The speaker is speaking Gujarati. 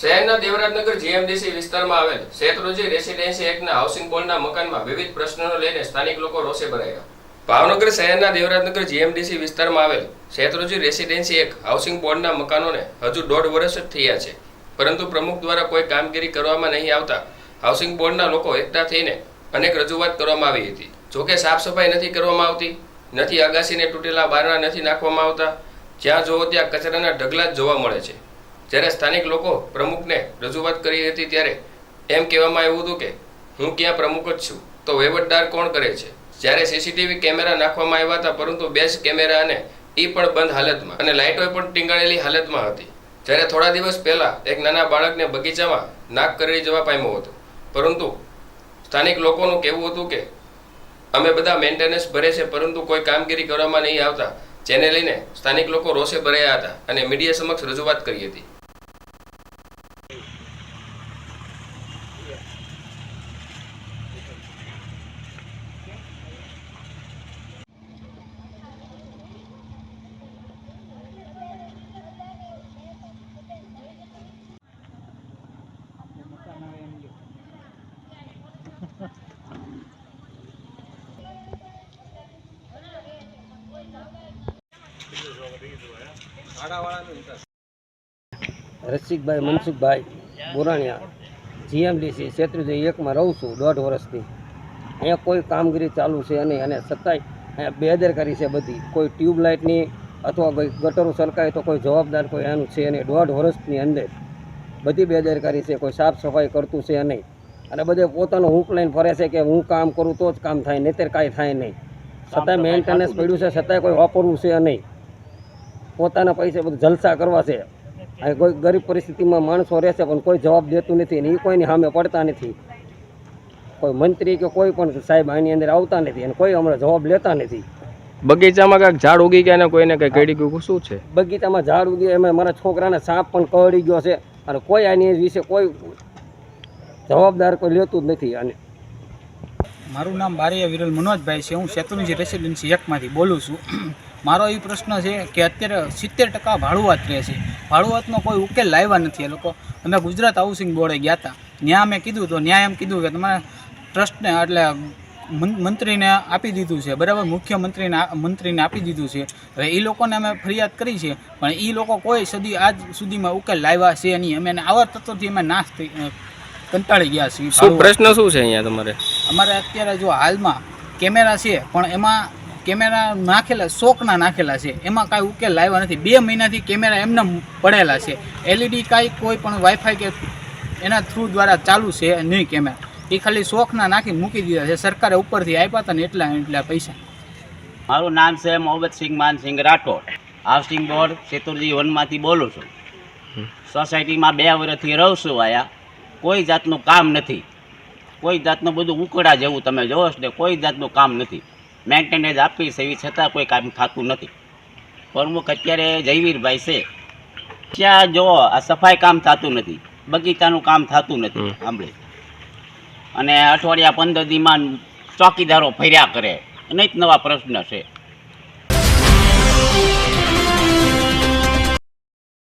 શહેરના દેવરાજનગર જીએમડીસી વિસ્તારમાં આવેલ શેત્રોજી રેસિડેન્સી એકના હાઉસિંગ બોર્ડના મકાનમાં વિવિધ પ્રશ્નોને લઈને સ્થાનિક લોકો રોષે ભરાયા. ભાવનગર શહેરના દેવરાજનગર જીએમડીસી વિસ્તારમાં આવેલ શેત્રુજી રેસિડેન્સી એક હાઉસિંગ બોર્ડના મકાનોને હજુ દોઢ વર્ષ જ થયા છે. પરંતુ પ્રમુખ દ્વારા કોઈ કામગીરી કરવામાં નહીં આવતા હાઉસિંગ બોર્ડના લોકો એકઠા થઈને અનેક રજૂઆત કરવામાં આવી હતી. જોકે સાફ સફાઈ નથી કરવામાં આવતી, નથી અગાસીને તૂટેલા બારણા નથી નાખવામાં આવતા, જ્યાં જોવો ત્યાં કચરાના ઢગલા જ જોવા મળે છે. જ્યારે સ્થાનિક લોકો પ્રમુખને રજૂઆત કરી હતી ત્યારે એમ કહેવામાં આવ્યું હતું કે, હું ક્યાં પ્રમુખ જ છું? તો વહીવટદાર કોણ કરે છે? જ્યારે સીસીટીવી કેમેરા નાખવામાં આવ્યા હતા, પરંતુ બે જ કેમેરા અને એ પણ બંધ હાલતમાં અને લાઇટોએ પણ ટીંગાળેલી હાલતમાં હતી. જ્યારે થોડા દિવસ પહેલાં એક નાના બાળકને બગીચામાં નાક કરી જવા પામ્યો હતો. પરંતુ સ્થાનિક લોકોનું કહેવું હતું કે, અમે બધા મેન્ટેનન્સ ભરે છે, પરંતુ કોઈ કામગીરી કરવામાં નહીં આવતા. જેને લઈને સ્થાનિક લોકો રોષે ભરાયા હતા અને મીડિયા સમક્ષ રજૂઆત કરી હતી. રસિકભાઈ મનસુખભાઈ બોરાણિયા જીએમડીસી છેત્રીજી એકમાં રહું છું દોઢ વર્ષથી. અહીંયા કોઈ કામગીરી ચાલુ છે નહીં અને છતાંય અહીંયા બેદરકારી છે બધી. કોઈ ટ્યુબલાઇટની અથવા કોઈ ગટરો સરકાય તો કોઈ જવાબદાર કોઈ આનું છે નહીં. દોઢ વર્ષની અંદર બધી બેદરકારી છે કોઈ સાફ સફાઈ કરતું છે નહીં. અને બધે પોતાનું હુંક લઈને ફરે છે કે હું કામ કરું તો જ કામ થાય નહીંતર કાંઈ થાય નહીં. છતાંય મેન્ટેનન્સ પડ્યું છે છતાંય કોઈ વાપરવું છે નહીં. પોતાના પૈસે બધું જલસા કરવા છે. આ કોઈ ગરીબ પરિસ્થિતિમાં માણસો રહેશે પણ કોઈ જવાબ દેતું નથી ને એ કોઈની સામે પડતા નથી. કોઈ મંત્રી કે કોઈ પણ સાહેબ આની અંદર આવતા નથી અને કોઈ હમણાં જવાબ લેતા નથી. બગીચામાં કાંઈક ઝાડ ઉગી ગયા ને કોઈને કંઈ કડી ગયું શું છે? બગીચામાં ઝાડ ઉગી એમાં મારા છોકરાને સાપ પણ કરડી ગયો છે અને કોઈ આની વિશે કોઈ જવાબદાર કોઈ લેતું જ નથી અને મારું નામ બારીયા વિરલ મનોજભાઈ છે હું શેત્રુંજી રેસિડેન્સી એકમાંથી બોલું છું. મારો એ પ્રશ્ન છે કે અત્યારે સિત્તેર ટકા ભાડુઆત રહે છે. ભાડુઆતનો કોઈ ઉકેલ લાવ્યા નથી એ લોકો. અમે ગુજરાત હાઉસિંગ બોર્ડે ગયા હતા ત્યાં મેં કીધું તો ન્યાય એમ કીધું કે તમારે ટ્રસ્ટને એટલે મંત્રીને આપી દીધું છે. બરાબર? મુખ્યમંત્રીને મંત્રીને આપી દીધું છે. હવે એ લોકોને અમે ફરિયાદ કરી છે. પણ એ લોકો કોઈ સદી આજ સુધીમાં ઉકેલ લાવ્યા છે નહીં. અમે આવા તત્વોથી અમે નાશ થઈ કંટાળી ગયા છીએ. શું પ્રશ્ન શું છે અહીંયા તમારે? અમારે અત્યારે જો હાલમાં કેમેરા છે પણ એમાં કેમેરા નાખેલા શોકના નાખેલા છે. એમાં કાંઈ ઉકેલ લાવ્યા નથી. બે મહિનાથી કેમેરા એમને પડેલા છે. એલઈડી કાંઈ કોઈ પણ વાઈફાઈ કે એના થ્રુ દ્વારા ચાલુ છે નહીં કેમેરા. એ ખાલી શોખના નાખીને મૂકી દીધા છે. સરકારે ઉપરથી આપ્યા હતા ને એટલા એટલા પૈસા. મારું નામ છે મોહમ્મદસિંહ માનસિંહ રાઠોડ. હાઉસિંગ બોર્ડ સેતુરજી વનમાંથી બોલું છું. સોસાયટીમાં બે વર્ષથી રહું છું આયા કોઈ જાતનું કામ નથી. કોઈ જાતનું બધું ઉકળા જેવું તમે જોવો છો ને, કોઈ જાતનું કામ નથી. મેન્ટેનન્સ આપી છે એવી છતાં કોઈ કામ થતું નથી. પ્રમુખ અત્યારે જયવીરભાઈ છે. ત્યાં જો આ સફાઈ કામ થતું નથી બગીચાનું કામ થતું નથી સાંભળે. અને અઠવાડિયા પંદર દીમાં ચોકીદારો ફર્યા કરે. નહીં નવા પ્રશ્ન છે.